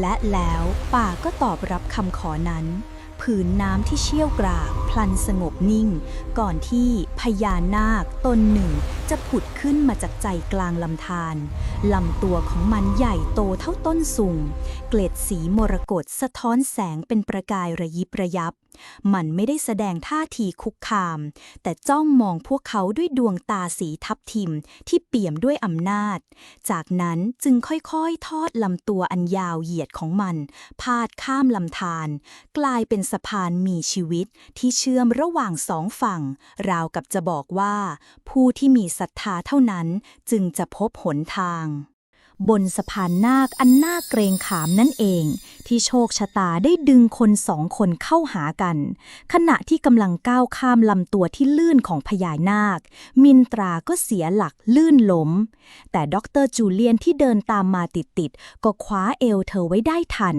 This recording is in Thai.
และแล้วป่าก็ตอบรับคำขอนั้น ผืนน้ำที่เชี่ยวกรากพลันสงบนิ่ง ก่อนที่พญานาคตนหนึ่ง จะผุดขึ้นมาจากใจกลางลำธารลำตัวของมันใหญ่โตเท่าต้นสุงเกล็ดสีมรกตสะท้อนแสงเป็นประกายระยิบระยับ มันไม่ได้แสดงท่าทีคุกคาม แต่จ้องมองพวกเขาด้วยดวงตาสีทับทิมที่เปี่ยมด้วยอำนาจ จากนั้นจึงค่อยๆ ทอดลำตัวอันยาวเหยียดของมัน พาดข้ามลำธารกลายเป็นสะพานมีชีวิตที่เชื่อมระหว่างสองฝั่ง ราวกับจะบอกว่า ผู้ที่มีศรัทธาเท่านั้นจึงจะพบหนทาง บนสะพานนาคอันน่าเกรงขามนั่นเอง ที่โชคชะตาได้ดึงคนสองคนเข้าหากัน ขณะที่กำลังก้าวข้ามลำตัวที่ลื่นของพญานาค มินตราก็เสียหลักลื่นล้ม แต่ด็อกเตอร์จูเลียนที่เดินตามมาติดๆก็คว้าเอวเธอไว้ได้ทัน